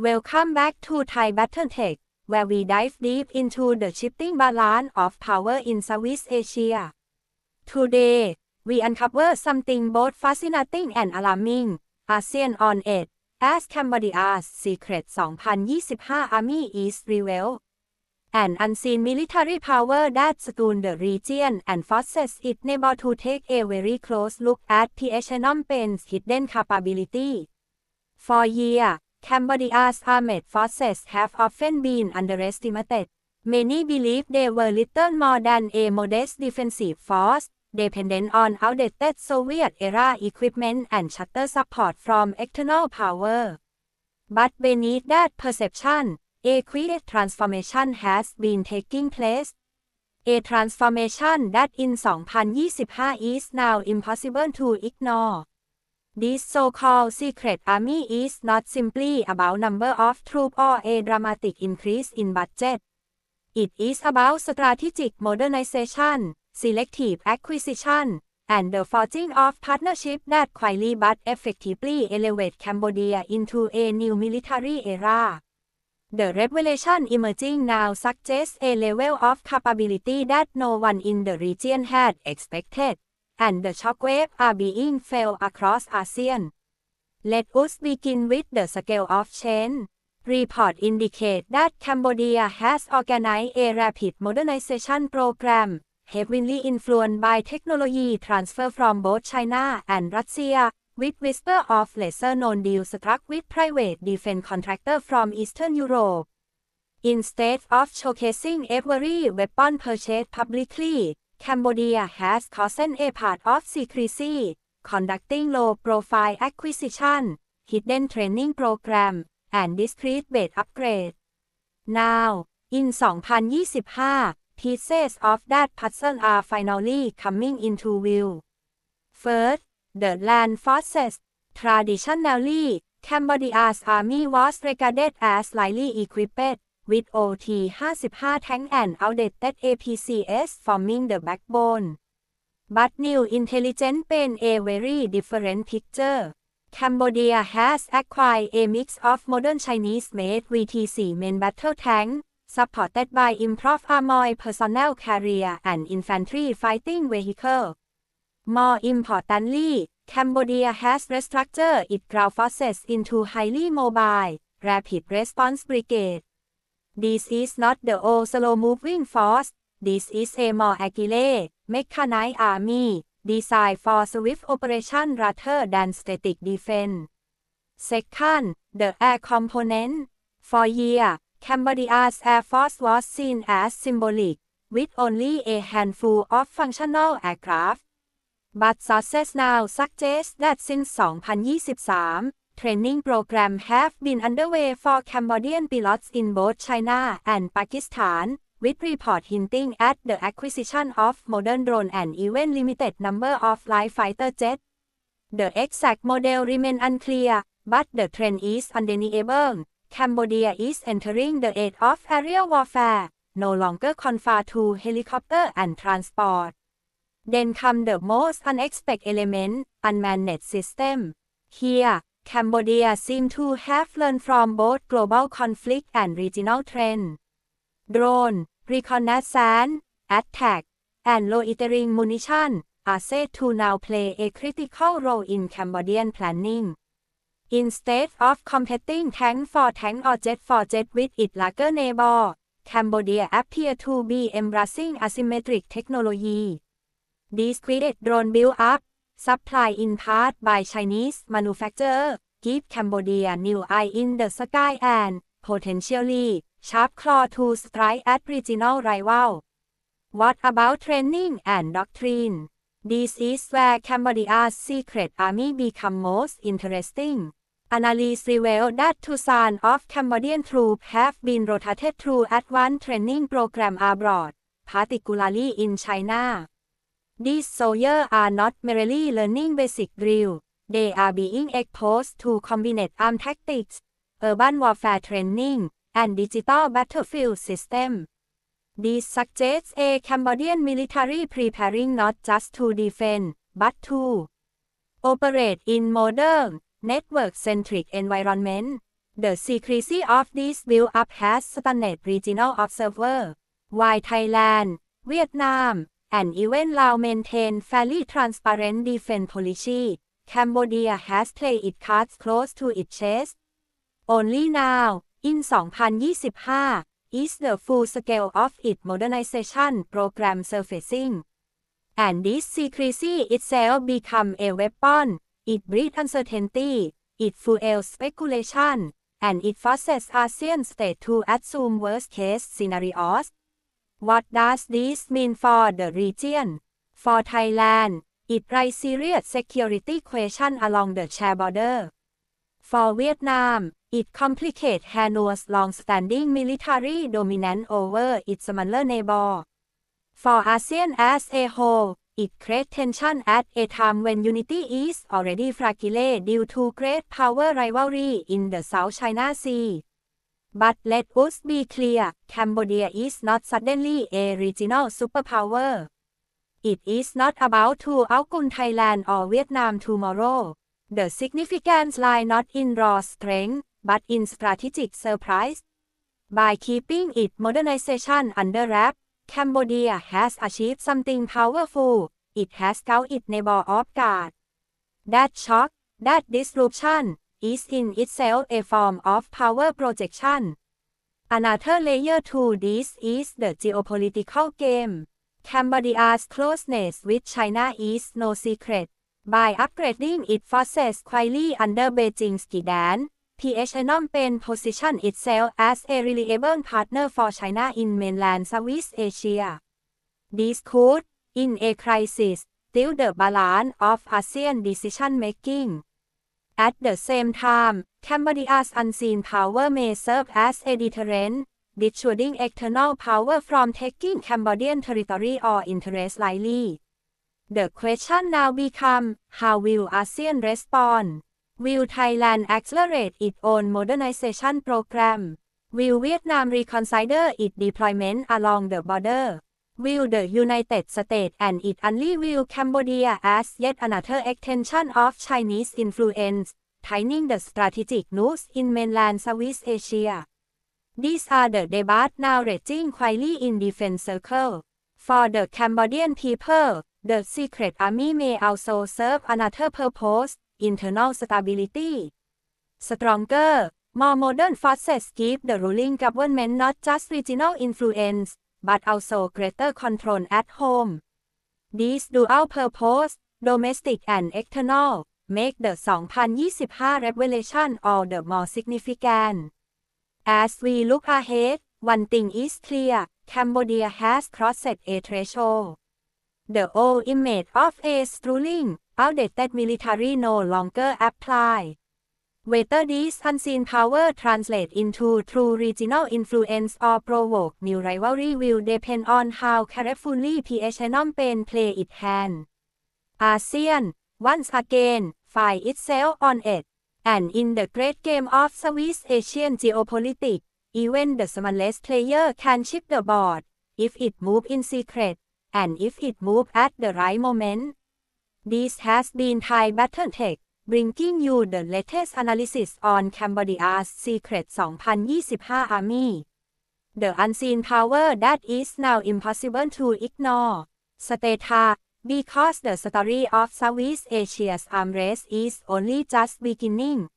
Welcome back to Thai Battletech, where we dive deep into the shifting balance of power in Southeast Asia. Today, we uncover something both fascinating and alarming ASEAN on Edge, as Cambodia's secret 2025 Army is revealed. An unseen military power that stunned the region and forces its neighbor to take a very close look at Phnom Penh's hidden capability. For years, Cambodia's armed forces have often been underestimated. Many believe they were little more than a modest defensive force, dependent on outdated Soviet-era equipment and shutter support from external power. But beneath that perception, a quiet transformation has been taking place. A transformation that in 2025 is now impossible to ignore. This so-called secret army is not simply about number of troops or a dramatic increase in budget. It is about strategic modernization, selective acquisition, and the forging of partnerships that quietly but effectively elevate Cambodia into a new military era. The revelation emerging now suggests a level of capability that no one in the region had expected and the shockwave are being felt across ASEAN. Let us begin with the scale of change. Reports indicate that Cambodia has organized a rapid modernization program, heavily influenced by technology transfer from both China and Russia, with whisper of lesser-known deals struck with private defense contractors from Eastern Europe. Instead of showcasing every weapon purchased publicly, Cambodia has chosen a path of secrecy, conducting low-profile acquisition, hidden training program, and discreet base upgrade. Now, in 2025, pieces of that puzzle are finally coming into view. First, the land forces. Traditionally, Cambodia's army was regarded as lightly equipped, with OT-55 tank and outdated APCS forming the backbone. But new intelligence paint a very different picture. Cambodia has acquired a mix of modern Chinese-made VT-4 main battle tank, supported by improved armored personnel carrier and infantry fighting vehicle. More importantly, Cambodia has restructured its ground forces into highly mobile, rapid response brigade, This is not the old slow-moving force. This is a more agile, mechanized army, designed for swift operation rather than static defense. Second, the air component. For years, Cambodia's air force was seen as symbolic, with only a handful of functional aircraft. But sources now suggest that since 2023, training program have been underway for Cambodian pilots in both China and Pakistan, with report hinting at the acquisition of modern drone and even limited number of light fighter jets. The exact model remain unclear, but the trend is undeniable. Cambodia is entering the age of aerial warfare, no longer confined to helicopter and transport. Then come the most unexpected element, unmanned system. Here, Cambodia seems to have learned from both global conflict and regional trends. Drone, reconnaissance, attack, and loitering munition are said to now play a critical role in Cambodian planning. Instead of competing tank for tank or jet for jet with its larger neighbor, Cambodia appears to be embracing asymmetric technology. These created drone build-up supply in part by Chinese manufacturer, give Cambodia new eye in the sky and, potentially, sharp claw to strike at regional rival. What about training and doctrine? This is where Cambodia's secret army become most interesting. Analysts reveal that thousands of Cambodian troops have been rotated through advanced training program abroad, particularly in China. These soldiers are not merely learning basic drill, they are being exposed to combined arm tactics, urban warfare training, and digital battlefield system. This suggests a Cambodian military preparing not just to defend, but to operate in modern, network-centric environment. The secrecy of this build-up has stunned regional observers, Why Thailand, Vietnam, and even Laos maintain fairly transparent defense policy, Cambodia has played its cards close to its chest. Only now, in 2025, is the full scale of its modernization program surfacing. And this secrecy itself become a weapon. It breeds uncertainty, it fuels speculation, and it forces ASEAN states to assume worst-case scenarios. What does this mean for the region? For Thailand, it raises serious security questions along the Char border. For Vietnam, it complicates Hanor's long-standing military dominance over its smaller neighbor. For ASEAN as a whole, it creates tension at a time when unity is already fragile due to great power rivalry in the South China Sea. But let us be clear, Cambodia is not suddenly a regional superpower. It is not about to outgun Thailand or Vietnam tomorrow. The significance lies not in raw strength, but in strategic surprise. By keeping its modernization under wrap, Cambodia has achieved something powerful. It has caught its neighbor off guard. That shock, that disruption, is in itself a form of power projection. Another layer to this is the geopolitical game. Cambodia's closeness with China is no secret. By upgrading its forces quietly under Beijing's guidance, PH Phnom Penh positioned itself as a reliable partner for China in mainland Southeast Asia. This could, in a crisis, tilt the balance of ASEAN decision-making. At the same time, Cambodia's unseen power may serve as a deterrent, dissuading external power from taking Cambodian territory or interest lightly. The question now becomes, how will ASEAN respond? Will Thailand accelerate its own modernization program? Will Vietnam reconsider its deployment along the border? Will the United States and its only view Cambodia as yet another extension of Chinese influence, tightening the strategic noose in mainland Southeast Asia? These are the debates now raging quietly in defense circle. For the Cambodian people, the secret army may also serve another purpose, internal stability. Stronger, more modern forces give the ruling government not just regional influence, but also greater control at home. These dual purpose, domestic and external, make the 2025 revelation all the more significant. As we look ahead, one thing is clear, Cambodia has crossed a threshold. The old image of a ruling, outdated military no longer apply. Whether this unseen power translate into true regional influence or provoke new rivalry will depend on how carefully PH Phnom play its hand. ASEAN, once again, find itself on it. And in the great game of Southeast Asian geopolitics, even the smallest player can shift the board, if it move in secret, and if it move at the right moment. This has been Thai Battle Tech bringing you the latest analysis on Cambodia's secret 2025 army. The unseen power that is now impossible to ignore. Stata, because the story of Southeast Asia's arm race is only just beginning.